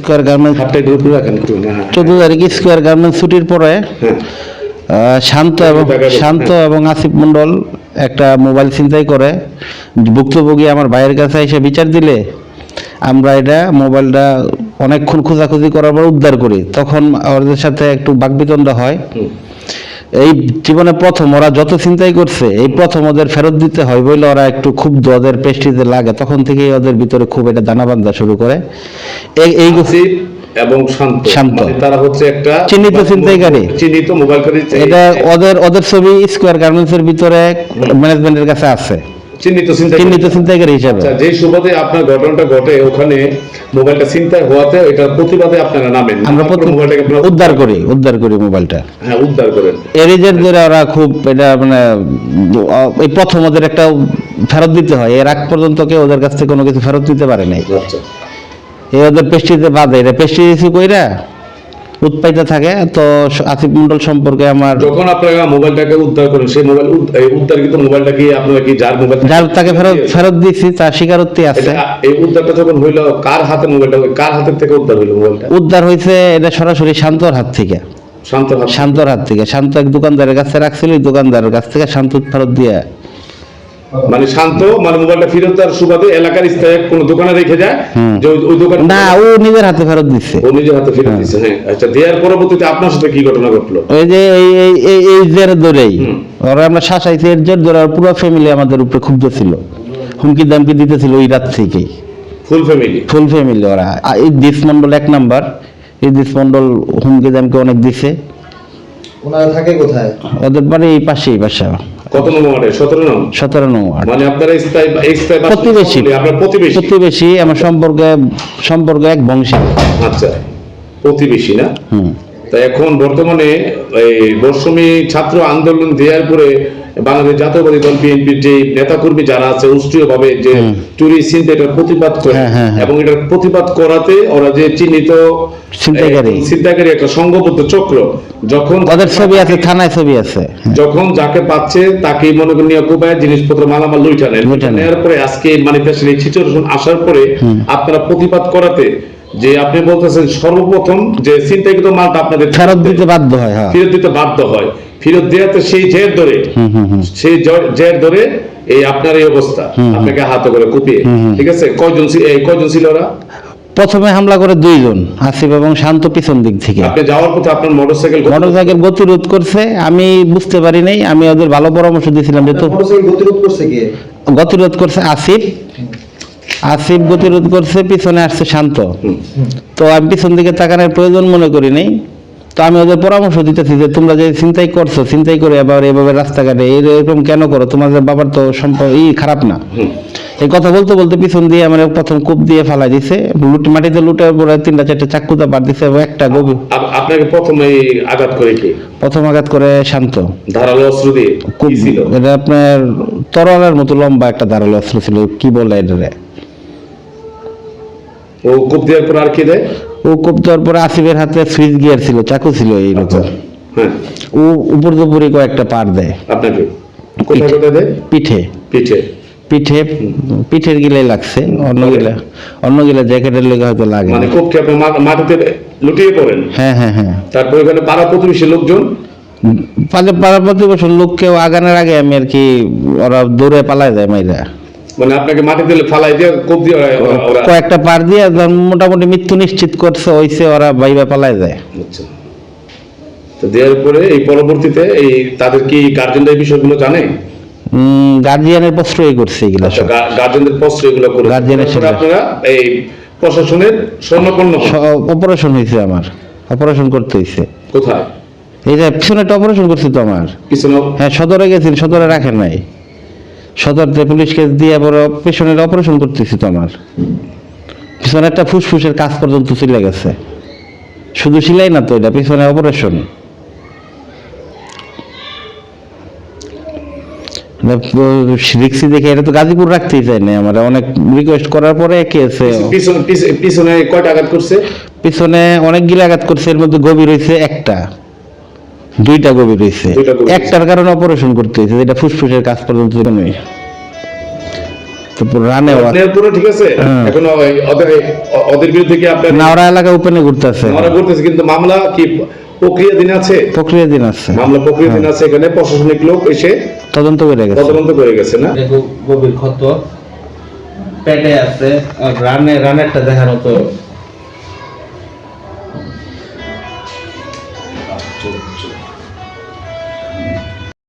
Square garments একটু হ্যাঁ চোদ্দ তারিখ স্কোয়ার গার্মেন্টস ছুটির পরে হ্যাঁ। শান্ত এবং শান্ত এবং আসিফ মন্ডল একটা মোবাইল চিন্তাই করে ভুক্তভোগী আমার ভাইয়ের কাছে এসে বিচার দিলে আমরা এটা মোবাইলটা অনেকক্ষণ খোঁজাখুঁজি করার পর উদ্ধার করি। তখন ওদের সাথে একটু বাগবিতণ্ডা হয়। এই জীবনে প্রথম ওরা যত চিন্তাই করছে এই প্রথম ওদের ফেরত দিতে হয় বলে ওরা একটু খুব ওদের পেস্টিতে লাগে। তখন থেকেই ওদের ভিতরে খুব এটা দানা বান্ধা শুরু করে। এই এই এবং শান্ত। শান্ত। মানে তারা হচ্ছে একটা চিহ্নিত চিন্তাইকারী। চিহ্নিত মোবাইল এটা ওদের ওদের ছবি স্কোয়ার গার্মেন্টস এর ভিতরে ম্যানেজমেন্টের কাছে আছে। চিহ্নিত চিহ্নিত চিন্তাকারী হিসাবে। আচ্ছা যে সুবাদে আপনার ঘটনাটা ঘটে ওখানে মোবাইলটা চিন্তায় হওয়াতে এটার প্রতিবাদে আপনারা নামেন। আমরা মোবাইলটাকে উদ্ধার করি উদ্ধার করি মোবাইলটা। হ্যাঁ উদ্ধার করেন। এরিজের ধরে ওরা খুব এটা মানে এই প্রথম ওদের একটা ফেরত দিতে হয়। এর আগ পর্যন্ত কেউ ওদের কাছ থেকে কোনো কিছু ফেরত দিতে পারে নাই। আচ্ছা। এই ওদের পেস্টিতে বাদে। এটা পেস্টি ইস্যু কইরা উৎপাইতে থাকে তো আসিফ মন্ডল সম্পর্কে আমার যখন আপনারা মোবাইলটাকে উদ্ধার করেন সেই মোবাইল উদ্ধারকৃত মোবাইলটা কি আপনারা কি যার মোবাইল যার তাকে ফেরত ফেরত দিচ্ছি তার স্বীকারোক্তি আছে। এই উদ্ধারটা যখন হইল কার হাতে মোবাইলটা কার হাতের থেকে উদ্ধার হইল মোবাইলটা? উদ্ধার হয়েছে এটা সরাসরি শান্তর হাত থেকে। শান্তর হাত থেকে। শান্ত এক দোকানদারের কাছে রাখছিল ওই দোকানদারের কাছ থেকে শান্ত ফেরত দিয়ে মানে শান্ত মানে মোবাইলটা ফেরত দেওয়ার সুবাদে এলাকার স্থায়ী কোনো দোকানে রেখে যায় যে ওই- দোকান না ও নিজের হাতে ফেরত দিচ্ছে ও নিজের হাতে ফেরত দিচ্ছে হ্যাঁ। আচ্ছা দেওয়ার পরবর্তীতে আপনার সাথে কি ঘটনা ঘটলো? ওই যে এই এই এই এই জের ধরেই ওরা আমরা এর জের ধরে আর পুরো ফ্যামিলি আমাদের উপরে ক্ষুব্ধ ছিল। হুমকি দামকি দিতেছিল ওই রাত থেকেই। ফুল ফ্যামিলি ফুল ফ্যামিলি ওরা। এই দিস মন্ডল এক নাম্বার এই দিস মন্ডল হুমকি দামকে অনেক দিছে। ওনারা থাকে কোথায়? ওদের বাড়ি এই পাশেই বাসা। কত নম্বর ওয়ার্ডে? নম্বর? মানে আপনারা স্থায়ী স্থায়ী প্রতিবেশী। আপনার প্রতিবেশী। প্রতিবেশী আমার সম্পর্কে সম্পর্ক এক বংশী। আচ্ছা প্রতিবেশী না? হুম। তা এখন বর্তমানে এই বর্ষমী ছাত্র আন্দোলন দেওয়ার পরে বাংলাদেশ জাতীয়বাদী দল বিএনপির যে নেতাকর্মী যারা আছে উষ্ট্রীয় ভাবে যে চুরি চিন্তা এটার প্রতিবাদ করে হ্যাঁ, হ্যাঁ, হ্যাঁ। এবং এটার প্রতিবাদ করাতে ওরা যে চিহ্নিত ছিনতাইকারী। একটা সংঘবদ্ধ চক্র যখন ওদের ছবি আছে থানায় ছবি আছে যখন যাকে পাচ্ছে তাকে মনে করেন নিয়ে কোপায় জিনিসপত্র মালামাল লুইটা। নেওয়ার পরে আজকে এই আসার পরে আপনারা প্রতিবাদ করাতে যে আপনি বলতেছেন সর্বপ্রথম যে চিন্তাকৃত মালটা আপনাদের ফেরত দিতে বাধ্য হয় হ্যাঁ। ফেরত দিতে বাধ্য হয়। ফেরত দেওয়াতে সেই জের ধরে হুম হুম হুম। সেই জের ধরে এই আপনার এই অবস্থা। আপনাকে হাতে করে কুপিয়ে। ঠিক আছে? কয়জন কয়জন ছিল ওরা? প্রথমে হামলা করে দুইজন আসিফ এবং শান্ত পিছন দিক থেকে। আপনি যাওয়ার পথে আপনার মোটরসাইকেল মোটরসাইকেল গতিরোধ করছে আমি বুঝতে পারি নাই আমি ওদের ভালো পরামর্শ দিয়েছিলাম যে তো মোটরসাইকেল গতিরোধ করছে কে? গতিরোধ করছে আসিফ। আসিফ গতিরোধ করছে পিছনে আসছে শান্ত। তো আমি পিছন দিকে তাকানোর প্রয়োজন মনে করি নাই। তো আমি ওদের পরামর্শ দিতেছি যে তোমরা যে চিন্তাই করছ চিন্তাই করে আবার এভাবে রাস্তাঘাটে এরকম কেন করো? তোমাদের বাবার তো সম্পর্ক ই খারাপ না। এই কথা বলতে বলতে পিছন দিয়ে আমার প্রথম কূপ দিয়ে ফালাই দিছে। লুট মাটিতে লুটার পরে তিনটা চারটে চাকুতা পার দিছে এবং একটা গভীর আপনাকে প্রথমে এই আঘাত করে কি? প্রথম আঘাত করে শান্ত। ধারালো অস্ত্র দিয়ে? খুব কি ছিল? এটা আপনার তরোয়ালের মতো লম্বা একটা ধারালো অস্ত্র ছিল কি বলে এটারে? ও কূপ দেওয়ার পর আর কি দেয়? ও কোপ দেওয়ার পরে আসিফের হাতে সুইচ গিয়ার ছিল চাকু ছিল এইরকম হ্যাঁ। ও উপর দুপুরি কয়েকটা পার দেয়। আপনাকে? কোথায় কোথায় দেয়? পিঠে। পিঠে। পিঠে পিঠের গিলে লাগছে অন্য গিলা অন্য গিলা জ্যাকেটের লেগে হয়তো লাগে। মানে কূপকে আপনি মাটিতে লুটিয়ে পড়েন? হ্যাঁ হ্যাঁ হ্যাঁ। তারপর ওখানে পাড়া প্রতিবেশী লোকজন? পালে পাড়া প্রতিবছর লোক কেউ আগানোর আগে আমি আর কি ওরা দৌড়ে পালায় যায় মাইরা। মানে আপনাকে মাটিতে ফালাই দিয়ে কূপ দিয়ে ওরা- কয়েকটা পার দিয়ে মোটামুটি মৃত্যু নিশ্চিত করছে হইছে ওরা বাইবা পালায় যায়। আচ্ছা। তো দেওয়ার পরে এই পরবর্তীতে এই তাদের কি গার্জেনরা এই বিষয়গুলো জানে? গার্জিয়ানের প্রশ্রয় করছে এগুলা আচ্ছা গার্জেনদের পত্র এগুলো করে তারপরে সাথে। আপনারা এই প্রশাসনের স্বর্ণপন্ন অপারেশন হয়েছে আমার। অপারেশন করতে হয়েছে কোথায়? এই যে পিছনে একটা অপারেশন করছে তো আমার। কিছু না হ্যাঁ সদরে গেছেন সদরে রাখেন নাই। সদরতে পুলিশ কেস দিয়ে বড় পেছনের অপারেশন করতেছি তো আমার। পিছনে একটা ফুসফুসের কাজ পর্যন্ত চলে গেছে। শুধু সিলাই না তো এটা পিছনে অপারেশন। রিক্সি দেখে এটা তো গাজীপুর রাখতেই চাই না আমার। অনেক রিকোয়েস্ট করার পরে কেছে পিছনে পিছ- পিছনে কয়টা আঘাত করছে? পিছনে অনেক গিলাঘাত করছে এর মধ্যে গভীর হয়েছে একটা। দুইটা গভীর হয়েছে। একটার কারণে অপারেশন করতে হয়েছে যেটা ফুসফুসের কাজ পর্যন্ত পুরো ঠিক আছে? হ্যাঁ। এখন ওদের ওদের বিরুদ্ধে কি আপনার নাওরা এলাকা ওপেনে ঘুরতেছে। আমরা বলতেছি কিন্তু মামলা কি প্রক্রিয়াধীন আছে? প্রক্রিয়াধীন আছে। মামলা প্রক্রিয়াধীন আছে এখানে প্রশাসনিক লোক এসে তদন্ত করে গেছে। তদন্ত করে গেছে না? গভীর ক্ষত। পেটে আছে রানে রানেরটা দেখানো তো